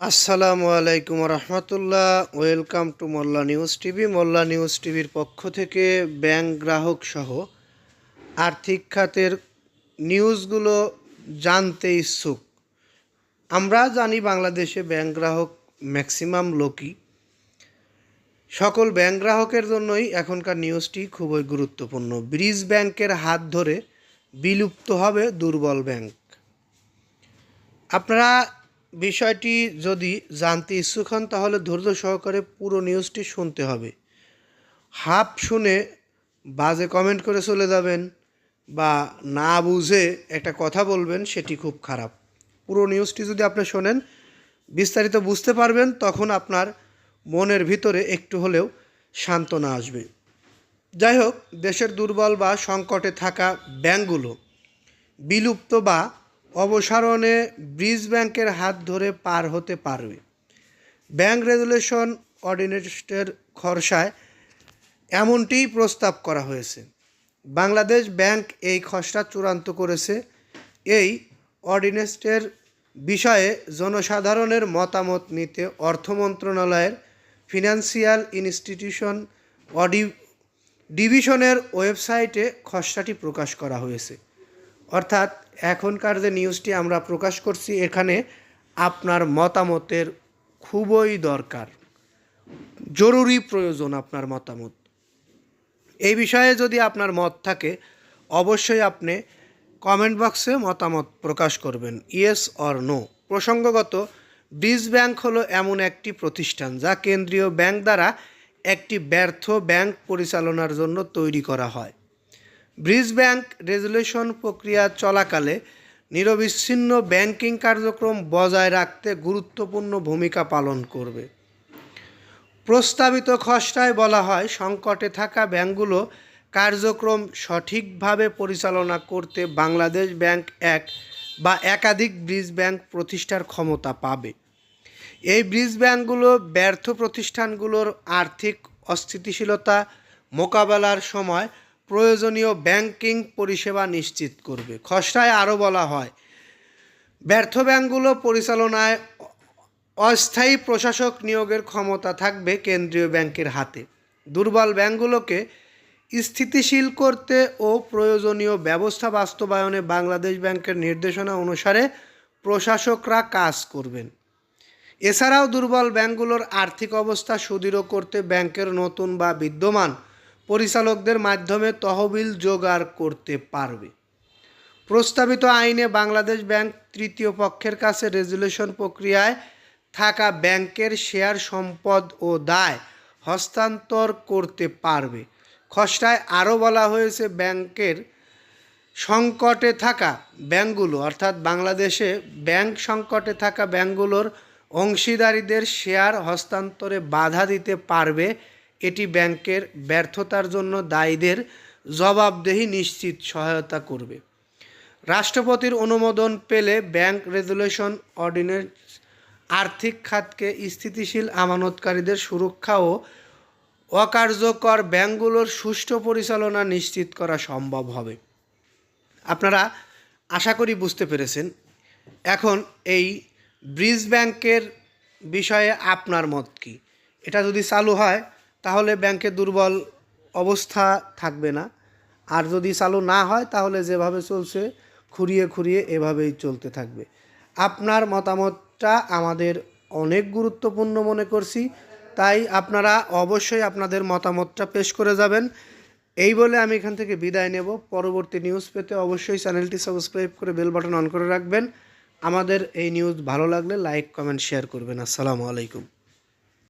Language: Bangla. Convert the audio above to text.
আসসালামু আলাইকুম রহমতুল্লাহ। Welcome to Molla news TV. Molla news টিভির পক্ষ থেকে ব্যাংক গ্রাহক সহ আর্থিক খাতের নিউজগুলো জানতে ইচ্ছুক। আমরা জানি বাংলাদেশে ব্যাংক গ্রাহক ম্যাক্সিমাম লোকই। সকল ব্যাংক গ্রাহকের জন্যই এখনকার নিউজটি খুবই গুরুত্বপূর্ণ। ব্রিজ ব্যাংকের হাত ধরে বিলুপ্ত হবে দুর্বল ব্যাংক। আপনারা বিষয়টি যদি জানতে ইচ্ছুক হন, তাহলে ধৈর্য সহকারে পুরো নিউজটি শুনতে হবে। হাফ শুনে বাজে কমেন্ট করে চলে যাবেন বা না বুঝে একটা কথা বলবেন, সেটি খুব খারাপ। পুরো নিউজটি যদি আপনি শোনেন, বিস্তারিত বুঝতে পারবেন, তখন আপনার মনের ভিতরে একটু হলেও সান্ত্বনা আসবে। যাই হোক, দেশের দুর্বল বা সংকটে থাকা ব্যাংকগুলো বিলুপ্ত বা অবসারণে ব্রিজ ব্যাংকের হাত ধরে পার হতে পারবে। ব্যাংক রেগুলেশন অর্ডিনেন্সের খরসায় এমনটিই প্রস্তাব করা হয়েছে। বাংলাদেশ ব্যাংক এই খসড়া চূড়ান্ত করেছে। এই অর্ডিনেন্সের বিষয়ে জনসাধারণের মতামত নিতে অর্থ মন্ত্রণালয়ের ফিনান্সিয়াল ইনস্টিটিউশন অডি ডিভিশনের ওয়েবসাইটে খসড়াটি প্রকাশ করা হয়েছে। অর্থাৎ এখনকার যে নিউজটি আমরা প্রকাশ করছি, এখানে আপনার মতামতের খুবই দরকার। জরুরি প্রয়োজন আপনার মতামত। এই বিষয়ে যদি আপনার মত থাকে, অবশ্যই আপনি কমেন্ট বক্সে মতামত প্রকাশ করবেন, ইয়েস অর নো। প্রসঙ্গগত, ব্রিজ ব্যাংক হলো এমন একটি প্রতিষ্ঠান যা কেন্দ্রীয় ব্যাংক দ্বারা একটি ব্যর্থ ব্যাংক পরিচালনার জন্য তৈরি করা হয়। ব্রিজ ব্যাংক রেজুলেশন প্রক্রিয়া চলাকালে নিরবিচ্ছিন্ন ব্যাংকিং কার্যক্রম বজায় রাখতে গুরুত্বপূর্ণ ভূমিকা পালন করবে। প্রস্তাবিত খসড়ায় বলা হয়, সংকটে থাকা ব্যাংকগুলো কার্যক্রম সঠিকভাবে পরিচালনা করতে বাংলাদেশ ব্যাংক এক বা একাধিক ব্রিজ ব্যাংক প্রতিষ্ঠার ক্ষমতা পাবে। এই ব্রিজ ব্যাংকগুলো ব্যর্থ প্রতিষ্ঠানগুলোর আর্থিক অস্থিতিশীলতা মোকাবেলার সময় প্রয়োজনীয় ব্যাংকিং পরিষেবা নিশ্চিত করবে। খসড়ায় আরও বলা হয়, ব্যর্থ ব্যাংকগুলো পরিচালনায় অস্থায়ী প্রশাসক নিয়োগের ক্ষমতা থাকবে কেন্দ্রীয় ব্যাংকের হাতে। দুর্বল ব্যাংকগুলোকে স্থিতিশীল করতে ও প্রয়োজনীয় ব্যবস্থা বাস্তবায়নে বাংলাদেশ ব্যাংকের নির্দেশনা অনুসারে প্রশাসকরা কাজ করবেন। এছাড়াও দুর্বল ব্যাংকগুলোর আর্থিক অবস্থা সুদৃঢ় করতে ব্যাংকের নতুন বা বিদ্যমান পরিচালকদের মাধ্যমে তহবিল জোগাড় করতে পারবে। প্রস্তাবিত আইনে বাংলাদেশ ব্যাংক তৃতীয় পক্ষের কাছে রেজুলেশন প্রক্রিয়ায় থাকা ব্যাংকের শেয়ার সম্পদ ও দায় হস্তান্তর করতে পারবে। খসড়ায় আরও বলা হয়েছে, ব্যাংকের সংকটে থাকা ব্যাংকগুলো, অর্থাৎ বাংলাদেশে ব্যাংক সংকটে থাকা ব্যাংকগুলোর অংশীদারীদের শেয়ার হস্তান্তরে বাধা দিতে পারবে এটি ব্যাংকের ব্যর্থতার জন্য দায়ীদের জবাবদেহি নিশ্চিত সহায়তা করবে। রাষ্ট্রপতির অনুমোদন পেলে ব্যাংক রেজুলেশন অর্ডিন্যান্স, আর্থিক খাতকে স্থিতিশীল আমানতকারীদের সুরক্ষা ও অকার্যকর ব্যাংকগুলোর সুষ্ঠু পরিচালনা নিশ্চিত করা সম্ভব হবে। আপনারা আশা করি বুঝতে পেরেছেন। এখন এই ব্রিজ ব্যাংকের বিষয়ে আপনার মত কি? এটা যদি চালু হয় তাহলে ব্যাংকের দুর্বল অবস্থা থাকবে না। আর যদি চালু না হয়, তাহলে যেভাবে চলছে, খুঁড়িয়ে খুঁড়িয়ে এভাবেই চলতে থাকবে। আপনার মতামতটা আমাদের অনেক গুরুত্বপূর্ণ মনে করছি। তাই আপনারা অবশ্যই আপনাদের মতামতটা পেশ করে যাবেন। এই বলে আমি এখান থেকে বিদায় নেব। পরবর্তী নিউজ পেতে অবশ্যই চ্যানেলটি সাবস্ক্রাইব করে বেল বাটন অন করে রাখবেন। আমাদের এই নিউজ ভালো লাগলে লাইক কমেন্ট শেয়ার করবেন। আসসালামু আলাইকুম।